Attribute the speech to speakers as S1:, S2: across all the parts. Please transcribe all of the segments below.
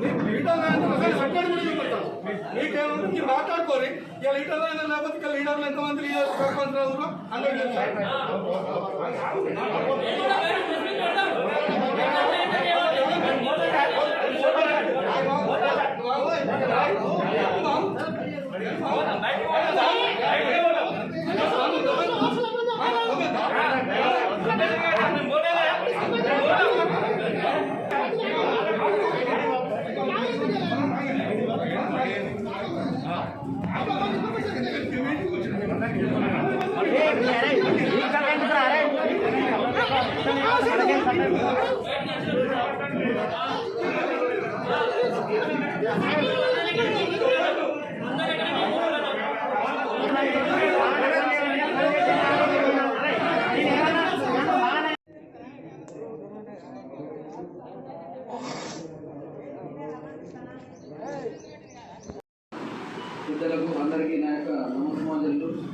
S1: ನೀ ಲೀಡರ್ ಅಂತ. ನಮಗೇ ಸಕ್ಕಡ್ಕೊಳ್ಳೋದು ಅಂತ ನೀನೇನು ಮಾತಾಡ್ಕೋರಿ. ಲೀಡರ್ ಅಂತ ನಾಪತ್ತಕ್ಕೆ ಲೀಡರ್ ಅಂತ ಮಂತ್ರಿ ಯಾರು? ಕಂಟ್ರೋಲ್ అందరికీ తెలుసు
S2: పెద్దలకు అందరికీ నా యొక్క నమస్మాజలు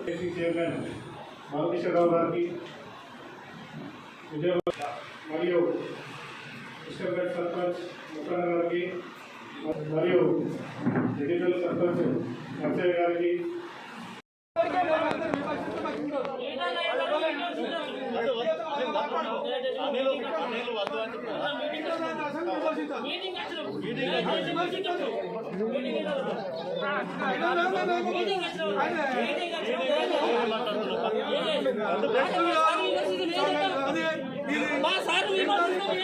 S3: చైర్మన్ బాలకృష్ణరావు గారికి విజయ మరియు కృష్ణగఢ్ సర్పంచ్ ముఖాన్ గారికి మరియు డిజిటల్ సర్పంచ్ నర్సయ్య గారికి
S4: మీటింగ్ వచ్చినప్పుడు సార్ విమర్శిస్తాం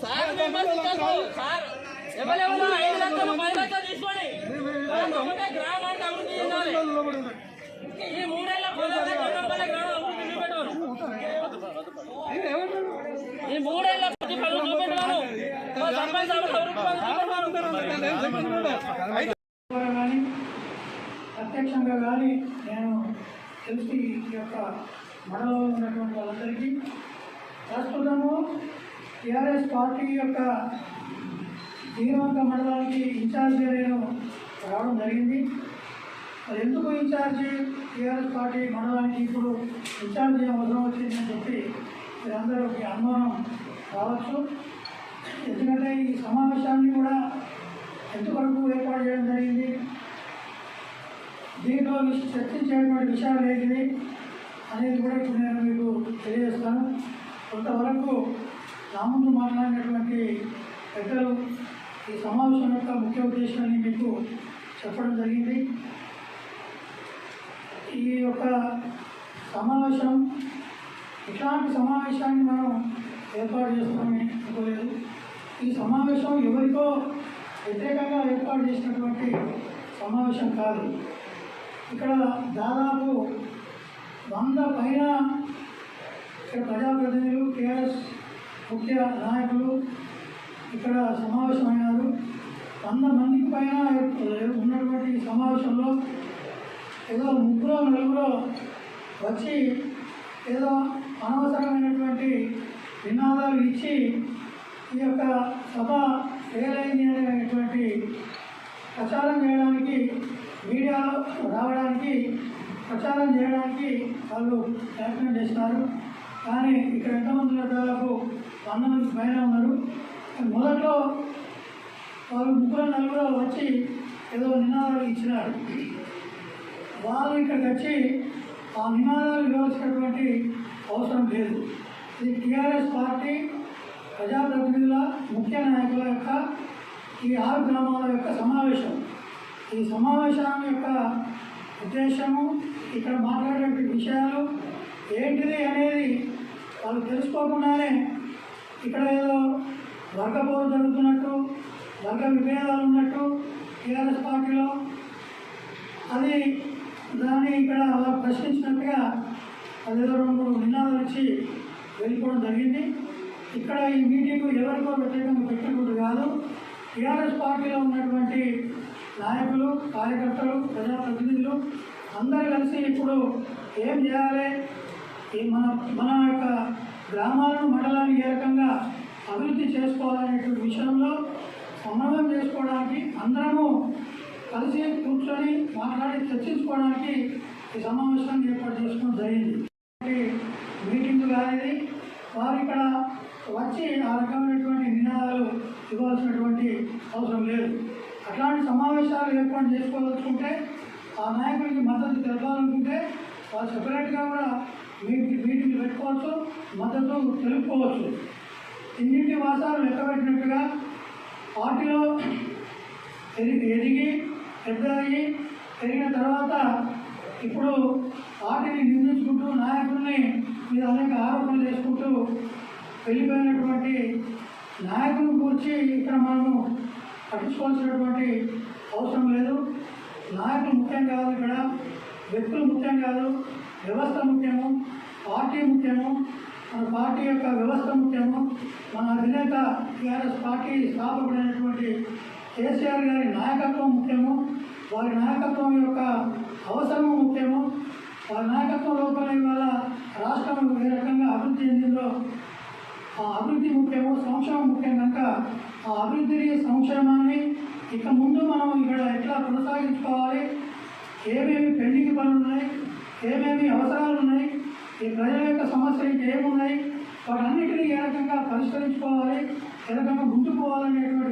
S4: సార్ విమర్శించదు ఐదు లక్షలు పది లక్షలు తీసుకోండి ఒకటే గ్రామాన్ని అభివృద్ధి చేయాలి ఈ మూడేళ్ళ పదవి గ్రామాన్ని అభివృద్ధి చూపెట్టమను ఈ మూడేళ్ళ ప్రతి పనులు మా సర్పంచ్
S5: కానీ ప్రత్యక్షంగా కానీ నేను తెలిసి ఈ యొక్క మనలో ఉన్నటువంటి వాళ్ళందరికీ ప్రస్తుతము టీఆర్ఎస్ పార్టీ యొక్క దీనవంక మండలానికి ఇన్ఛార్జి నేను రావడం జరిగింది మరి ఎందుకు ఇన్ఛార్జి టీఆర్ఎస్ పార్టీ మండలానికి ఇప్పుడు ఇన్ఛార్జి అవసరం వచ్చిందని చెప్పి మీరందరికీ అనుమానం రావచ్చు. ఎందుకంటే ఈ సమావేశాన్ని కూడా ఎంతవరకు ఏర్పాటు చేయడం జరిగింది? దీంట్లో చర్చించేటువంటి విషయాలు ఏంటివి అనేది కూడా ఇప్పుడు నేను మీకు తెలియజేస్తాను. కొంతవరకు నా ముందు మాట్లాడినటువంటి పెద్దలు ఈ సమావేశం యొక్క ముఖ్య ఉద్దేశాన్ని మీకు చెప్పడం జరిగింది. ఈ యొక్క సమావేశం ఇట్లాంటి సమావేశాన్ని మనం ఏర్పాటు చేస్తామని అనుకోలేదు ఈ సమావేశం ఎవరికో వ్యతిరేకంగా ఏర్పాటు చేసినటువంటి సమావేశం కాదు. ఇక్కడ దాదాపు వంద పైన ఇక్కడ ప్రజాప్రతినిధులు టీఆర్ఎస్ ముఖ్య నాయకులు ఇక్కడ సమావేశమైనారు. వంద మందికి పైన ఉన్నటువంటి సమావేశంలో ఏదో ముగ్గురు నలుగురు వచ్చి ఏదో అనవసరమైనటువంటి నినాదాలు ఇచ్చి ఈ యొక్క సభ ఫెయిలైంది అనేటువంటి ప్రచారం చేయడానికి మీడియాలో రావడానికి ప్రచారం చేయడానికి వాళ్ళు ప్రయత్నం చేస్తారు కానీ ఇక్కడ ఎంతమంది మంది దాదాపు వంద మంది పైన ఉన్నారు. మొదట్లో వాళ్ళు ముగ్గురు నలుగురు వచ్చి ఏదో నినాదాలు ఇచ్చినారు. వాళ్ళు ఇక్కడికి వచ్చి ఆ నినాదాలు ఇవ్వాల్సినటువంటి అవసరం లేదు. ఇది టీఆర్ఎస్ పార్టీ ప్రజాప్రతినిధుల ముఖ్య నాయకుల యొక్క ఈ ఆరు గ్రామాల యొక్క సమావేశం. ఈ సమావేశం యొక్క ఉద్దేశము ఇక్కడ మాట్లాడే విషయాలు ఏంటిది అనేది వాళ్ళు తెలుసుకోకుండానే ఇక్కడ ఏదో వర్గపోరు జరుగుతున్నట్టు వర్గ విభేదాలు ఉన్నట్టు టీఆర్ఎస్ పార్టీలో అది దాన్ని ఇక్కడ అలా ప్రశ్నించినట్టుగా అదేదో రెండు మూడు నినాదాలు వెళ్ళిపోవడం జరిగింది. ఇక్కడ ఈ మీటింగ్ ఎవరికో వ్యతిరేకంగా పెట్టినప్పుడు కాదు. టీఆర్ఎస్ పార్టీలో ఉన్నటువంటి నాయకులు కార్యకర్తలు ప్రజాప్రతినిధులు అందరూ కలిసి ఇప్పుడు ఏం చేయాలి? ఈ మన మన యొక్క గ్రామాలను మండలాన్ని ఏ రకంగా అభివృద్ధి చేసుకోవాలనేటువంటి విషయంలో సమన్వయం చేసుకోవడానికి అందరము కలిసి కూర్చొని మాట్లాడి చర్చించుకోవడానికి ఈ సమావేశాన్ని ఏర్పాటు చేసుకోవడం జరిగింది. అనేది వారు ఇక్కడ వచ్చి ఆ రకమైనటువంటి నినాదాలు ఇవ్వాల్సినటువంటి అవసరం లేదు. అట్లాంటి సమావేశాలు ఏర్పాటు చేసుకోవాలనుకుంటే ఆ నాయకుడికి మద్దతు తెలపాలనుకుంటే వాళ్ళు సెపరేట్గా కూడా మీటింగ్ మీటింగ్ పెట్టుకోవచ్చు మద్దతు తెలుపుకోవచ్చు. ఇన్నింటి వాసాలు లెక్క పెట్టినట్టుగా పార్టీలో ఎదిగి పెద్ద అయ్యి పెరిగిన తర్వాత ఇప్పుడు పార్టీని నిందించుకుంటూ నాయకుల్ని మీద అనేక ఆరోపణలు చేసుకుంటూ వెళ్ళిపోయినటువంటి నాయకులను గురించి ఇక్కడ మనము పట్టించుకోవాల్సినటువంటి అవసరం లేదు. నాయకులు ముఖ్యం కాదు ఇక్కడ వ్యక్తులు ముఖ్యం కాదు వ్యవస్థ ముఖ్యము పార్టీ ముఖ్యము మన పార్టీ యొక్క వ్యవస్థ ముఖ్యము మన అధినేత టీఆర్ఎస్ పార్టీ స్థాపకుడైనటువంటి కేసీఆర్ గారి నాయకత్వం ముఖ్యము వారి నాయకత్వం యొక్క అవసరము ముఖ్యము వారి నాయకత్వం లోపల ఇవాళ రాష్ట్రం ఏ రకంగా అభివృద్ధి చెందిందో ఆ అభివృద్ధి ముఖ్యమో సంక్షేమం ముఖ్యం కనుక ఆ అభివృద్ధి సంక్షేమాన్ని ఇక ముందు మనం ఇక్కడ ఎట్లా కొనసాగించుకోవాలి? ఏమేమి పెండింగ్ పనులు ఉన్నాయి ఏమేమి అవసరాలు ఉన్నాయి? ఈ ప్రజల యొక్క సమస్యలు ఇంకేమున్నాయి వాటన్నిటిని ఏ రకంగా పరిష్కరించుకోవాలి? ఏ రకంగా ముందుకు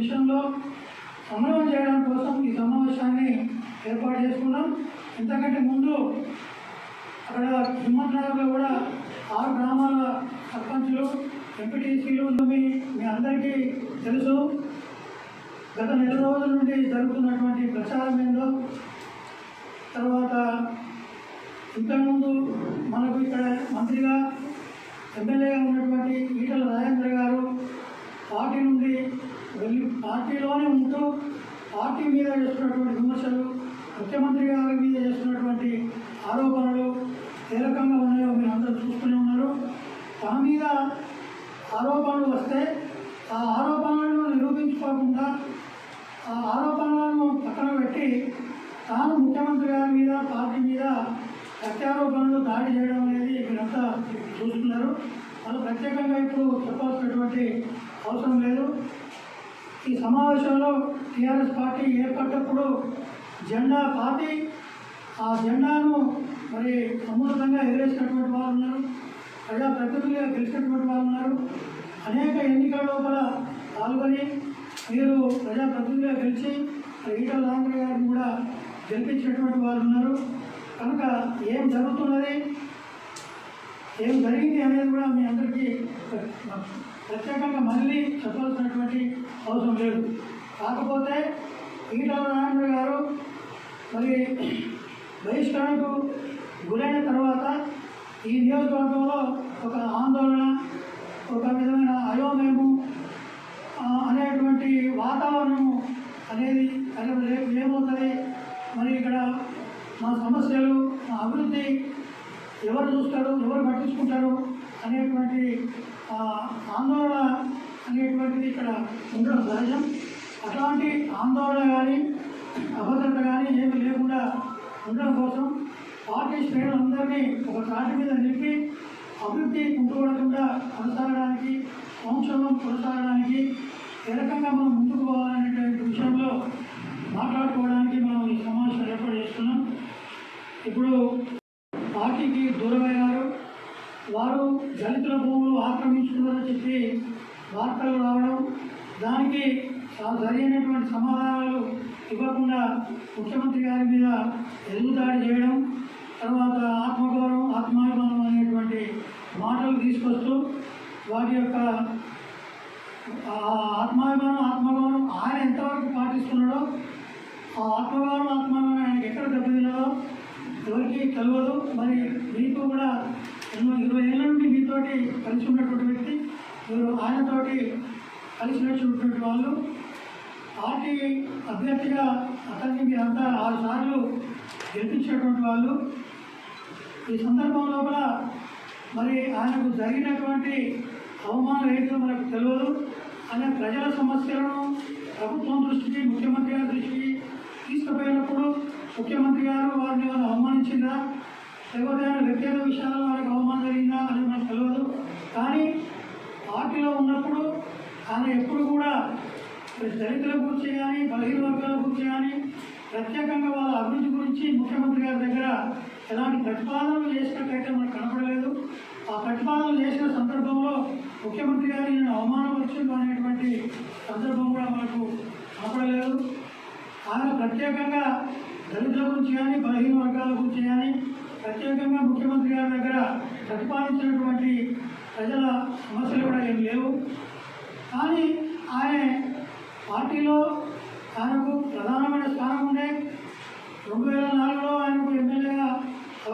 S5: విషయంలో సమన్వయం చేయడం కోసం ఈ సమావేశాన్ని ఏర్పాటు చేసుకున్నాం. ఇంతకంటే ముందు అక్కడ హిమ్మత్ నగర్లో కూడా ఆరు గ్రామాల సర్పంచులు ఎంపీటీసీలు మీ మీ అందరికీ తెలుసు. గత నెల రోజుల నుండి జరుగుతున్నటువంటి ప్రచారం ఏందో తర్వాత ఇంతకుముందు మనకు ఇక్కడ మంత్రిగా ఎమ్మెల్యేగా ఉన్నటువంటి ఈటల రాజేంద్ర గారు పార్టీ నుండి వెళ్ళి పార్టీలోనే ఉంటూ పార్టీ మీద చేస్తున్నటువంటి విమర్శలు ముఖ్యమంత్రి గారి మీద చేస్తున్నటువంటి ఆరోపణలు ఏ రకంగా ఉన్నాయో మీరు అందరూ చూస్తూనే ఉన్నారు. తన మీద ఆరోపణలు వస్తే ఆ ఆరోపణలను నిరూపించుకోకుండా ఆ ఆరోపణలను పక్కన పెట్టి తాను ముఖ్యమంత్రి గారి మీద పార్టీ మీద ప్రత్యారోపణలు దాడి చేయడం అనేది మీరంతా చూస్తున్నారు. వాళ్ళు ప్రత్యేకంగా ఇప్పుడు చెప్పాల్సినటువంటి అవసరం లేదు. ఈ సమావేశంలో టీఆర్ఎస్ పార్టీ ఏర్పడ్డప్పుడు జెండా పార్టీ ఆ జెండాను మరి సమున్నతంగా ఎగరేసినటువంటి వారు ఉన్నారు. ప్రజా ప్రతినిధులుగా గెలిచినటువంటి వాళ్ళు ఉన్నారు. అనేక ఎన్నికల లోపల పాల్గొని మీరు ప్రజాప్రతినిధులుగా గెలిచి ఈటల రాజేంద్ర గారిని కూడా గెలిపించినటువంటి వారు ఉన్నారు. కనుక ఏం జరుగుతున్నది ఏం జరిగింది అనేది కూడా మీ అందరికీ ప్రత్యేకంగా మళ్ళీ చెప్పాల్సినటువంటి అవసరం లేదు. కాకపోతే ఈటల రాజేంద్ర గారు మరి బహిష్కరణకు గురైన తర్వాత ఈ నియోజకవర్గంలో ఒక ఆందోళన ఒక విధమైన అయోమయము అనేటువంటి వాతావరణము అనేది అరే రేపు ఏమవుతుంది మరి ఇక్కడ మా సమస్యలు మా అభివృద్ధి ఎవరు చూస్తారు ఎవరు పట్టించుకుంటారు అనేటువంటి ఆందోళన అనేటువంటిది ఇక్కడ ఉండడం సహజం. అట్లాంటి ఆందోళన కానీ అభద్రత కానీ ఏమి లేకుండా పార్టీ శ్రేణులందరినీ ఒక తాటి మీద నిలిపి అభివృద్ధి కుంటుపడకుండా కొనసాగడానికి సంక్షేమం కొనసాగడానికి ఏ రకంగా మనం ముందుకు పోవాలనేటువంటి విషయంలో మాట్లాడుకోవడానికి మనం ఈ సమావేశం ఏర్పాటు చేస్తున్నాం. ఇప్పుడు పార్టీకి దూరమయ్యారు. వారు దళితుల భూములు ఆక్రమించుకున్నారని చెప్పి వార్తలు రావడం దానికి సరైనటువంటి సమాధానాలు ఇవ్వకుండా ముఖ్యమంత్రి గారి మీద ఎదుగుదాడి చేయడం తర్వాత ఆత్మగౌరవం ఆత్మాభిమానం అనేటువంటి మాటలు తీసుకొస్తూ వాటి యొక్క ఆత్మాభిమానం ఆత్మగౌరవం ఆయన ఎంతవరకు పాటిస్తున్నాడో ఆ ఆత్మగానం ఆత్మగానం ఆయనకి ఎక్కడ దెబ్బతిన్నదో ఎవరికి తెలియదు మరి మీకు కూడా ఎన్నో ఇరవై ఏళ్ళ నుండి మీతోటి కలిసి ఉన్నటువంటి వ్యక్తి మీరు ఆయనతోటి కలిసి నడిచినటువంటి వాళ్ళు. పార్టీ అభ్యర్థిగా అతన్ని మీరంతా ఆరు సార్లు గెలిపించేటువంటి వాళ్ళు. ఈ సందర్భం లోపల మరి ఆయనకు జరిగినటువంటి అవమానం ఏంటో మనకు తెలియదు ఆయన ప్రజల సమస్యలను ప్రభుత్వం దృష్టికి ముఖ్యమంత్రి గారి దృష్టికి తీసుకుపోయినప్పుడు ముఖ్యమంత్రి గారు వారిని ఏమైనా అవమానించిందా? లేకపోతే ఆయన వ్యక్తిగత విషయాల్లో వారికి అవమానం జరిగిందా అని మనకు తెలియదు కానీ పార్టీలో ఉన్నప్పుడు ఆయన ఎప్పుడు కూడా దళితుల గురించి కానీ బలహీన వర్గాల గురించి కానీ ప్రత్యేకంగా ఎలాంటి ప్రతిపాదనలు చేసినట్టయితే మనకు కనపడలేదు. ఆ ప్రతిపాదనలు చేసిన సందర్భంలో ముఖ్యమంత్రి గారి నేను అవమానపరచుడు అనేటువంటి సందర్భం కూడా మనకు కనపడలేదు. ఆయన ప్రత్యేకంగా దళితుల గురించి కానీ బలహీన వర్గాల గురించి కానీ ప్రత్యేకంగా ముఖ్యమంత్రి గారి దగ్గర ప్రతిపాదించినటువంటి ప్రజల సమస్యలు కూడా ఏం లేవు. కానీ ఆయన పార్టీలో ఆయనకు ప్రధానమైన స్థానం ఉండే రెండు వేల నాలుగు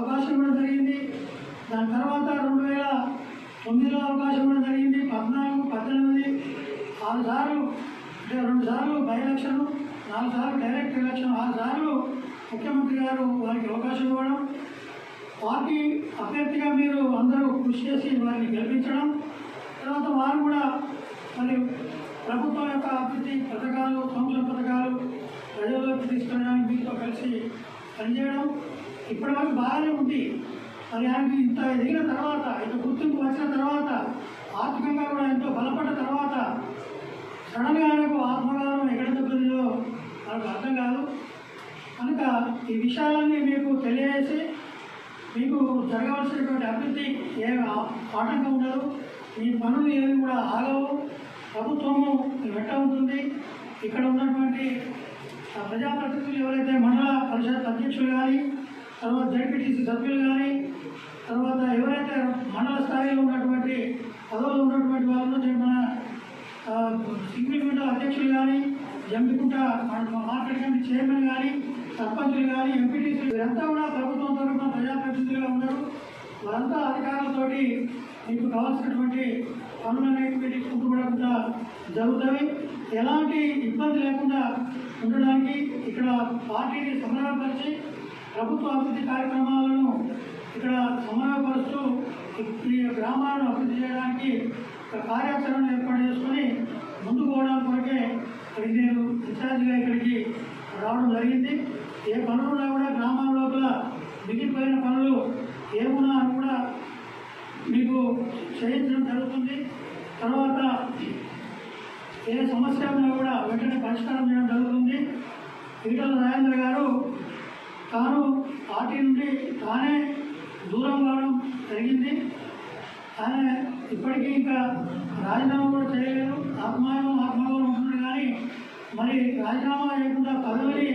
S5: అవకాశం కూడా జరిగింది. దాని తర్వాత రెండు వేల తొమ్మిదిలో అవకాశం కూడా జరిగింది. పద్నాలుగు పద్దెనిమిది ఆరు సార్లు అంటే రెండు సార్లు బై ఎలక్షన్ నాలుగు సార్లు డైరెక్ట్ ఎలక్షన్ ఆరు సార్లు ముఖ్యమంత్రి గారు వారికి అవకాశం ఇవ్వడం. పార్టీ అభ్యర్థిగా మీరు అందరూ కృషి చేసి వారిని గెలిపించడం. తర్వాత వారు కూడా మరి ప్రభుత్వం యొక్క అభివృద్ధి పథకాలు సంక్షేమ పథకాలు ప్రజల్లోకి తీసుకెళ్ళడానికి మీతో కలిసి పనిచేయడం. ఇప్పటివరకు బాగానే ఉంది. మరి ఆయనకి ఇంత ఎదిగిన తర్వాత ఇంత గుర్తింపు వచ్చిన తర్వాత ఆర్థికంగా కూడా ఎంతో బలపడ్డ తర్వాత సడన్గా ఆయనకు ఆత్మగానం ఎక్కడ దెబ్బతిందో వాళ్ళకు అర్థం కాదు. కనుక ఈ విషయాలన్నీ మీకు తెలియజేసి మీకు జరగవలసినటువంటి అభివృద్ధి ఏ ఆటంకం ఉండదు మీ పనులు ఏవి కూడా ఆగవు. ప్రభుత్వము వెంట ఉంటుంది. ఇక్కడ ఉన్నటువంటి ప్రజాప్రతినిధులు ఎవరైతే మండల పరిషత్ అధ్యక్షులు కానీ తర్వాత జడ్పీటీసీ సభ్యులు కానీ తర్వాత ఎవరైతే మండల స్థాయిలో ఉన్నటువంటి పదవులు ఉన్నటువంటి వాళ్ళు మన సింగిల్గుంట అధ్యక్షులు కానీ జంబికుంట మన మార్కెట్ కమిటీ చైర్మన్ కానీ సర్పంచులు కానీ ఎంపీటీసీలు వీరంతా కూడా ప్రభుత్వం తరఫున ప్రజాప్రతినిధులుగా ఉన్నారు. వారంతా అధికారులతోటి మీకు కావాల్సినటువంటి పనులనేటువంటి కుంటుపడకుండా జరుగుతాయి. ఎలాంటి ఇబ్బంది లేకుండా ఉండడానికి ఇక్కడ పార్టీని సమన్వయపరిచి ప్రభుత్వ అభివృద్ధి కార్యక్రమాలను ఇక్కడ సమన్వయపరుస్తూ ఈ గ్రామాలను అభివృద్ధి చేయడానికి ఒక కార్యాచరణ ఏర్పాటు చేసుకొని ముందుకు పోవడానికి కొరకే ఇక్కడికి నేను ఇన్ఛార్జిగా ఇక్కడికి రావడం జరిగింది. ఏ పనులున్నా కూడా గ్రామాల లోపల మిగిలిపోయిన పనులు ఏమున్నా అని కూడా మీకు చేయించడం జరుగుతుంది. తర్వాత ఏ సమస్య ఉన్నా కూడా వెంటనే పరిష్కారం చేయడం జరుగుతుంది. ఈటల రాజేంద్ర గారు తాను పార్టీ నుండి తానే దూరం కావడం జరిగింది. ఆయన ఇప్పటికీ ఇంకా రాజీనామా కూడా చేయలేదు. ఆత్మాయం ఆత్మగౌరవం ఉంటుంది కానీ మరి రాజీనామా చేయకుండా పదవిని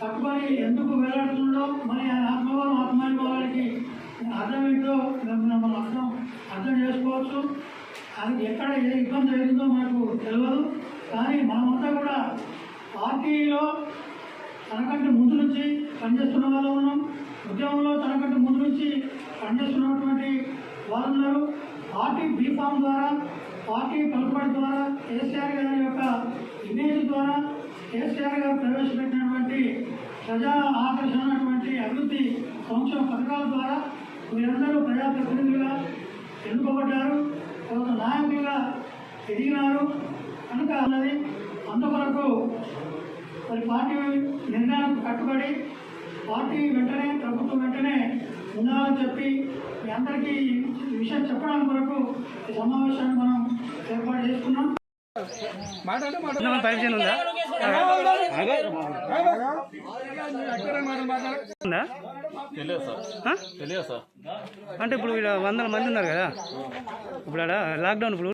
S5: కట్టుబడి ఎందుకు వేలాడుతుండో మరి ఆయన ఆత్మగౌరవం ఆత్మానుభవాలకి అర్థం ఏంటో మనం అర్థం అర్థం చేసుకోవచ్చు. అది ఎక్కడ ఏ ఇబ్బంది జరిగిందో మనకు తెలియదు. కానీ మనమంతా కూడా పార్టీలో తనకంటే ముందు నుంచి పనిచేస్తున్న వాళ్ళు ఉన్నాం. ఉద్యమంలో తనకంటే ముందు నుంచి పనిచేస్తున్నటువంటి వాళ్ళు ఉన్నారు. పార్టీ బీఫామ్ ద్వారా పార్టీ పలుకుబడి ద్వారా కేసీఆర్ గారి యొక్క ఇమేజ్ ద్వారా కేసీఆర్ గారు ప్రవేశపెట్టినటువంటి ప్రజా ఆకర్షణటువంటి అభివృద్ధి సంక్షేమ పథకాల ద్వారా మీరందరూ ప్రజాప్రతినిధులుగా ఎన్నుకోబడ్డారు. కొంత నాయకులుగా ఎదిగినారు. కనుక అన్నది అంతవరకు మరి పార్టీ నిర్ణయానికి కట్టుబడి పార్టీ వెంటనే ప్రభుత్వం వెంటనే ఉండాలని చెప్పి మీ అందరికీ ఈ విషయం చెప్పడానికి కొరకు ఈ సమావేశాన్ని మనం ఏర్పాటు చేసుకున్నాం.
S1: మాట్లాడే
S6: పర్మిషన్ ఉందా? అంటే ఇప్పుడు ఇక్కడ వందల మంది ఉన్నారు కదా. ఇప్పుడు లాక్డౌన్ ఇప్పుడు